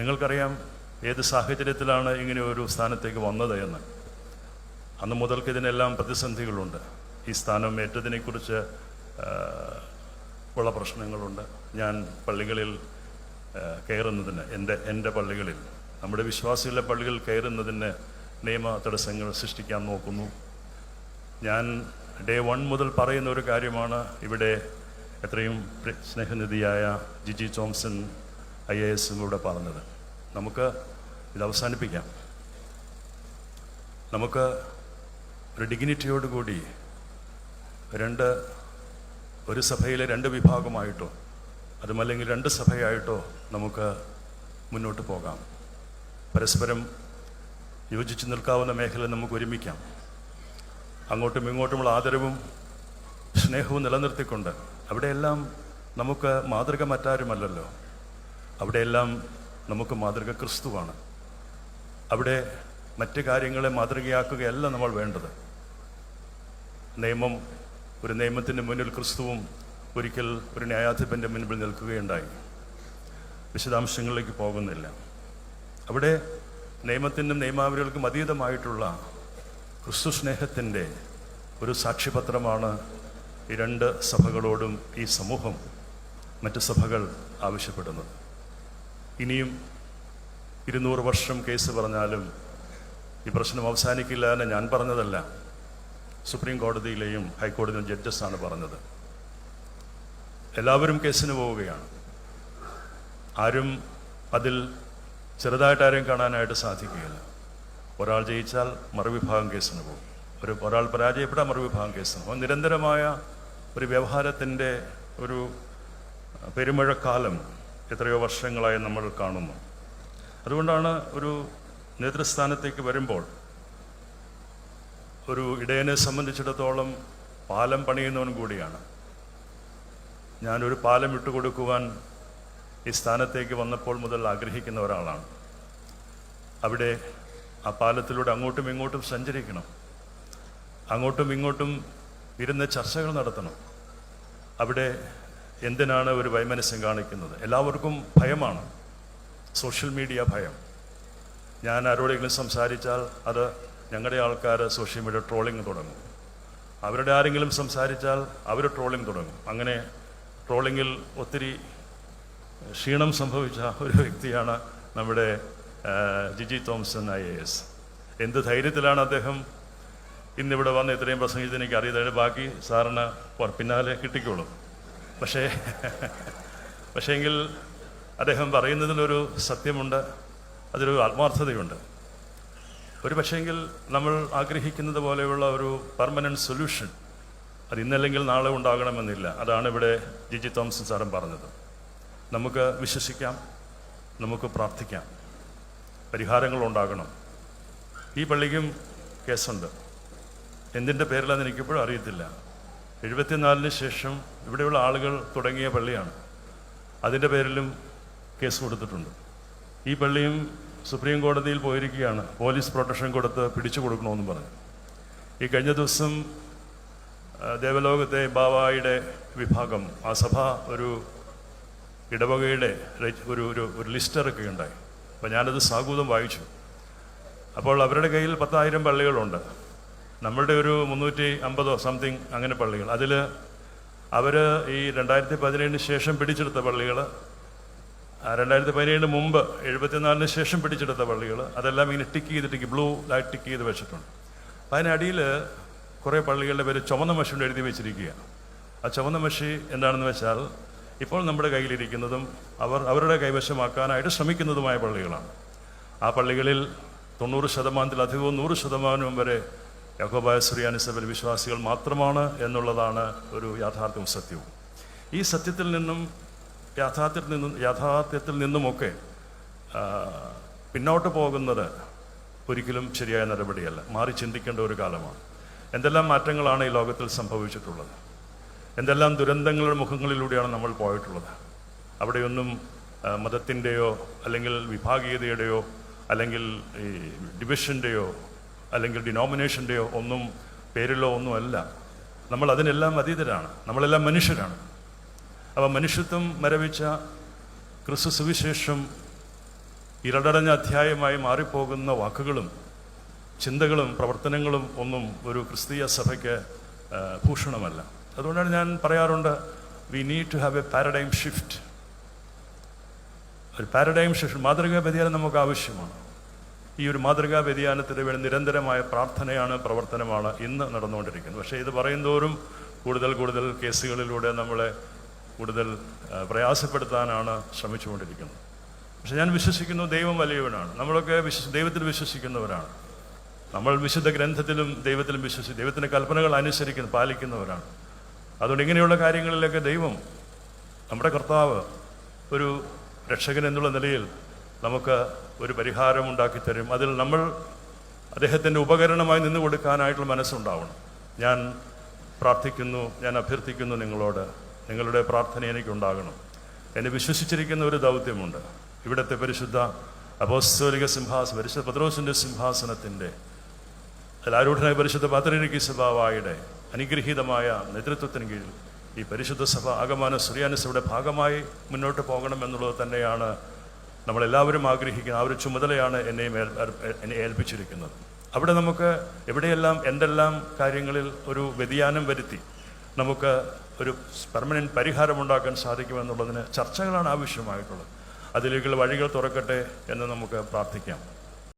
നിങ്ങൾക്കറിയാം ഏത് സാഹചര്യത്തിലാണ് ഇങ്ങനെ ഒരു സ്ഥാനത്തേക്ക് വന്നത് എന്ന്. അന്ന് മുതൽക്ക് ഇതിനെല്ലാം പ്രതിസന്ധികളുണ്ട്. ഈ സ്ഥാനം ഏറ്റതിനെക്കുറിച്ച് ഉള്ള പ്രശ്നങ്ങളുണ്ട്. ഞാൻ പള്ളികളിൽ കയറുന്നതിന് എന്റെ എന്റെ പള്ളികളിൽ നമ്മുടെ വിശ്വാസികളുടെ പള്ളികളിൽ കയറുന്നതിന് നിയമ തടസ്സങ്ങൾ സൃഷ്ടിക്കാൻ നോക്കുന്നു. ഞാൻ ഡേ വൺ മുതൽ പറയുന്ന ഒരു കാര്യമാണ്. ഇവിടെ എത്രയും സ്നേഹനിധിയായ ജിജി തോംസൺ ഐ എ എസും ഇവിടെ പറഞ്ഞത്. നമുക്ക് ഇത് അവസാനിപ്പിക്കാം. നമുക്ക് ഒരു ഡിഗ്നിറ്റിയോടുകൂടി രണ്ട് ഒരു സഭയിലെ രണ്ട് വിഭാഗമായിട്ടോ അതുമല്ലെങ്കിൽ രണ്ട് സഭയായിട്ടോ നമുക്ക് മുന്നോട്ട് പോകാം. പരസ്പരം യോജിച്ച് നിൽക്കാവുന്ന മേഖല നമുക്ക് ഒരുമിക്കാം. അങ്ങോട്ടും ഇങ്ങോട്ടുമുള്ള ആദരവും സ്നേഹവും നിലനിർത്തിക്കൊണ്ട് അവിടെയെല്ലാം നമുക്ക് മാതൃക മറ്റാരുമല്ലല്ലോ അവിടെയെല്ലാം നമുക്ക് മാതൃക ക്രിസ്തുവാണ്. അവിടെ മറ്റ് കാര്യങ്ങളെ മാതൃകയാക്കുകയല്ല നമ്മൾ വേണ്ടത്. നിയമം ഒരു നിയമത്തിന്റെ മുന്നിൽ ക്രിസ്തുവും ഒരിക്കൽ ഒരു ന്യായാധിപന്റെ മുൻപിൽ നിൽക്കുകയുണ്ടായി. വിശദാംശങ്ങളിലേക്ക് പോകുന്നില്ല. അവിടെ നിയമത്തിനും നിയമാവലികൾക്കും അതീതമായിട്ടുള്ള ക്രിസ്തു സ്നേഹത്തിന്റെ ഒരു സാക്ഷിപത്രമാണ് ഈ രണ്ട് സഭകളോടും ഈ സമൂഹം മറ്റ് സഭകൾ ആവശ്യപ്പെടുന്നത്. ഇനിയും ഇരുന്നൂറ് വർഷം കേസ് പറഞ്ഞാലും ഈ പ്രശ്നം അവസാനിക്കില്ല എന്ന് ഞാൻ പറഞ്ഞതല്ല. സുപ്രീം കോടതിയിലെയും ഹൈക്കോടതിയിലും ജഡ്ജസാണ് പറഞ്ഞത്. എല്ലാവരും കേസിന് പോവുകയാണ്. ആരും അതിൽ ചെറുതായിട്ട് ആരെയും കാണാനായിട്ട് സാധിക്കുകയില്ല. ഒരാൾ ജയിച്ചാൽ മറുവിഭാഗം കേസിന് പോകും. ഒരു ഒരാൾ പരാജയപ്പെട്ടാൽ മറുവിഭാഗം കേസിന് പോകും. നിരന്തരമായ ഒരു വ്യവഹാരത്തിന്റെ ഒരു പെരുമഴക്കാലം എത്രയോ വർഷങ്ങളായി നമ്മൾ കാണുന്നു. അതുകൊണ്ടാണ് ഒരു നേതൃസ്ഥാനത്തേക്ക് വരുമ്പോൾ ഒരു ഇടയനെ സംബന്ധിച്ചിടത്തോളം പാലം പണിയുന്നവൻ കൂടിയാണ്. ഞാനൊരു പാലം ഇട്ട് ഇട്ടുകൊടുക്കുവാൻ ഈ സ്ഥാനത്തേക്ക് വന്നപ്പോൾ മുതൽ ആഗ്രഹിക്കുന്ന ഒരാളാണ്. അവിടെ ആ പാലത്തിലൂടെ അങ്ങോട്ടും ഇങ്ങോട്ടും സഞ്ചരിക്കണം. അങ്ങോട്ടും ഇങ്ങോട്ടും ഇരുന്ന് ചർച്ചകൾ നടത്തണം. അവിടെ എന്തിനാണ് ഒരു വൈമനസ്യം കാണിക്കുന്നത്? എല്ലാവർക്കും ഭയമാണ്. സോഷ്യൽ മീഡിയ ഭയം. ഞാൻ ആരോടെങ്കിലും സംസാരിച്ചാൽ അത് ഞങ്ങളുടെ ആൾക്കാർ സോഷ്യൽ മീഡിയ ട്രോളിങ് തുടങ്ങും. അവരുടെ ആരെങ്കിലും സംസാരിച്ചാൽ അവർ ട്രോളിങ് തുടങ്ങും. അങ്ങനെ ട്രോളിങ്ങിൽ ഒത്തിരി ക്ഷീണം സംഭവിച്ച ഒരു വ്യക്തിയാണ് നമ്മുടെ Jiji Thomson I A S. എന്ത് ധൈര്യത്തിലാണ് അദ്ദേഹം ഇന്നിവിടെ വന്ന് ഇത്രയും പ്രസംഗിച്ചത്? എനിക്ക് അറിയത്തില്ല ബാക്കി സാറിന് പിന്നാലെ കിട്ടിക്കോളും. പക്ഷേ പക്ഷേ എങ്കിൽ അദ്ദേഹം പറയുന്നതിലൊരു സത്യമുണ്ട് അതിലൊരു ആത്മാർത്ഥതയുണ്ട്. ഒരു പക്ഷേങ്കിൽ നമ്മൾ ആഗ്രഹിക്കുന്നത് പോലെയുള്ള ഒരു പെർമനന്റ് സൊല്യൂഷൻ അത് ഇന്നല്ലെങ്കിൽ നാളെ ഉണ്ടാകണമെന്നില്ല. അതാണ് ഇവിടെ ജിജി തോമസ് സാറും പറഞ്ഞത്. നമുക്ക് വിശ്വസിക്കാം നമുക്ക് പ്രാർത്ഥിക്കാം. പരിഹാരങ്ങൾ ഉണ്ടാകണം. ഈ പള്ളിക്കും കേസുണ്ട്. എന്തിന്റെ പേരിലാണെന്ന് എനിക്കിപ്പോഴും അറിയത്തില്ല. എഴുപത്തിനാലിന് ശേഷം ഇവിടെയുള്ള ആളുകൾ തുടങ്ങിയ പള്ളിയാണ്. അതിന്റെ പേരിലും കേസ് കൊടുത്തിട്ടുണ്ട്. ഈ പള്ളിയും സുപ്രീം കോടതിയിൽ പോയിരിക്കുകയാണ്. പോലീസ് പ്രൊട്ടക്ഷൻ കൊടുത്ത് പിടിച്ചു കൊടുക്കണമെന്ന് പറഞ്ഞു. ഈ കഴിഞ്ഞ ദിവസം ദേവലോകത്തെ ബാവായുടെ വിഭാഗം ആ സഭ ഒരു ഇടവകയുടെ ഒരു ഒരു ഒരു ലിസ്റ്ററൊക്കെ ഉണ്ടായി. അപ്പോൾ ഞാനത് സാഗൂതം വായിച്ചു. അപ്പോൾ അവരുടെ കയ്യിൽ പത്തായിരം പള്ളികളുണ്ട്. നമ്മളുടെ ഒരു മുന്നൂറ്റി അമ്പതോ സംതിങ് അങ്ങനെ പള്ളികൾ. അതിൽ അവർ ഈ രണ്ടായിരത്തി പതിനേഴിന് ശേഷം പിടിച്ചെടുത്ത പള്ളികൾ രണ്ടായിരത്തി പതിനേഴിന് മുമ്പ് എഴുപത്തിനാലിന് ശേഷം പിടിച്ചെടുത്ത പള്ളികൾ അതെല്ലാം ഇങ്ങനെ ടിക്ക് ചെയ്ത് ടിക്ക് ബ്ലൂ ലൈറ്റ് ടിക്ക് ചെയ്ത് വെച്ചിട്ടുണ്ട്. അപ്പം അതിനടിയിൽ കുറേ പള്ളികളുടെ പേര് ചുവന്ന മഷി കൊണ്ട് എഴുതി വെച്ചിരിക്കുകയാണ്. ആ ചുവന്ന മഷി എന്താണെന്ന് വെച്ചാൽ ഇപ്പോൾ നമ്മുടെ കയ്യിലിരിക്കുന്നതും അവർ അവരുടെ കൈവശമാക്കാനായിട്ട് ശ്രമിക്കുന്നതുമായ പള്ളികളാണ്. ആ പള്ളികളിൽ തൊണ്ണൂറ് ശതമാനത്തിലധികവും നൂറ് ശതമാനവും വരെ യഹോബായ സുറിയാനിസബൽ വിശ്വാസികൾ മാത്രമാണ് എന്നുള്ളതാണ് ഒരു യാഥാർത്ഥ്യവും സത്യവും. ഈ സത്യത്തിൽ നിന്നും യാഥാർത്ഥ്യത്തിൽ നിന്നും യാഥാർത്ഥ്യത്തിൽ നിന്നുമൊക്കെ പിന്നോട്ട് പോകുന്നത് ഒരിക്കലും ശരിയായ നടപടിയല്ല. മാറി ചിന്തിക്കേണ്ട ഒരു കാലമാണ്. എന്തെല്ലാം മാറ്റങ്ങളാണ് ഈ ലോകത്തിൽ സംഭവിച്ചിട്ടുള്ളത്? എന്തെല്ലാം ദുരന്തങ്ങളുടെ മുഖങ്ങളിലൂടെയാണ് നമ്മൾ പോയിട്ടുള്ളത്? അവിടെയൊന്നും മതത്തിന്റെയോ അല്ലെങ്കിൽ വിഭാഗീയതയുടെയോ അല്ലെങ്കിൽ ഈ ഡിവിഷന്റെയോ അല്ലെങ്കിൽ ഡിനോമിനേഷന്റെയോ ഒന്നും പേരിലോ ഒന്നുമല്ല. നമ്മൾ അതിനെല്ലാം അതീതരാണ്. നമ്മളെല്ലാം മനുഷ്യരാണ്. അപ്പോൾ മനുഷ്യത്വം മരവിച്ച ക്രിസ്തു സുവിശേഷം ഇരടടഞ്ഞ അധ്യായമായി മാറിപ്പോകുന്ന വാക്കുകളും ചിന്തകളും പ്രവർത്തനങ്ങളും ഒന്നും ഒരു ക്രിസ്തീയ സഭയ്ക്ക് ഭൂഷണമല്ല. അതുകൊണ്ടാണ് ഞാൻ പറയാറുണ്ട് we need to have a paradigm shift ഒരു പാരഡൈം ഷിഫ്റ്റ് മാതൃകാ വ്യതിയാനം നമുക്ക് ആവശ്യമാണ്. ഈ ഒരു മാതൃകാ വ്യതിയാനത്തിന് വേണ്ടി നിരന്തരമായ പ്രാർത്ഥനയാണ് പ്രവർത്തനമാണ് ഇന്ന് നടന്നുകൊണ്ടിരിക്കുന്നത്. പക്ഷേ ഇത് പറയുന്തോറും കൂടുതൽ കൂടുതൽ കേസുകളിലൂടെ നമ്മളെ കൂടുതൽ പ്രയാസപ്പെടുത്താനാണ് ശ്രമിച്ചുകൊണ്ടിരിക്കുന്നത്. പക്ഷെ ഞാൻ വിശ്വസിക്കുന്നു ദൈവം വലിയവനാണ്. നമ്മളൊക്കെ വിശ്വ ദൈവത്തിൽ വിശ്വസിക്കുന്നവരാണ്. നമ്മൾ വിശുദ്ധ ഗ്രന്ഥത്തിലും ദൈവത്തിലും വിശ്വസി ദൈവത്തിന്റെ കൽപ്പനകൾ അനുസരിക്കുന്ന പാലിക്കുന്നവരാണ്. അതുകൊണ്ട് ഇങ്ങനെയുള്ള കാര്യങ്ങളിലൊക്കെ ദൈവം നമ്മുടെ കർത്താവ് ഒരു രക്ഷകൻ എന്നുള്ള നിലയിൽ നമുക്ക് ഒരു പരിഹാരം ഉണ്ടാക്കി തരും. അതിൽ നമ്മൾ അദ്ദേഹത്തിന്റെ ഉപകരണമായി നിന്ന് കൊടുക്കാനായിട്ടുള്ള മനസ്സുണ്ടാവണം. ഞാൻ പ്രാർത്ഥിക്കുന്നു ഞാൻ അഭ്യർത്ഥിക്കുന്നു നിങ്ങളോട്. നിങ്ങളുടെ പ്രാർത്ഥന എനിക്കുണ്ടാകണം. എന്നെ വിശ്വസിച്ചിരിക്കുന്ന ഒരു ദൗത്യമുണ്ട്. ഇവിടുത്തെ പരിശുദ്ധ അപോസ്തോലിക സിംഹാസ പരിശുദ്ധ പത്രോസിന്റെ സിംഹാസനത്തിന്റെ അതിലാരൂഢനായ പരിശുദ്ധ പാത്രികി സഭാവായുടെ അനുഗ്രഹീതമായ നേതൃത്വത്തിന് കീഴിൽ ഈ പരിശുദ്ധ സഭ ആഗമാന സുറിയാനസഭയുടെ ഭാഗമായി മുന്നോട്ട് പോകണം എന്നുള്ളത് തന്നെയാണ് നമ്മളെല്ലാവരും ആഗ്രഹിക്കുന്ന ആ ഒരു ചുമതലയാണ് എന്നെയും എന്നെ ഏൽപ്പിച്ചിരിക്കുന്നത്. അവിടെ നമുക്ക് എവിടെയെല്ലാം എന്തെല്ലാം കാര്യങ്ങളിൽ ഒരു വ്യതിയാനം വരുത്തി നമുക്ക് ഒരു പെർമനന്റ് പരിഹാരം ഉണ്ടാക്കാൻ സാധിക്കുമെന്നുള്ളതിന് ചർച്ചകളാണ് ആവശ്യമായിട്ടുള്ളത്. അതിലേക്കുള്ള വഴികൾ തുറക്കട്ടെ എന്ന് നമുക്ക് പ്രാർത്ഥിക്കാം.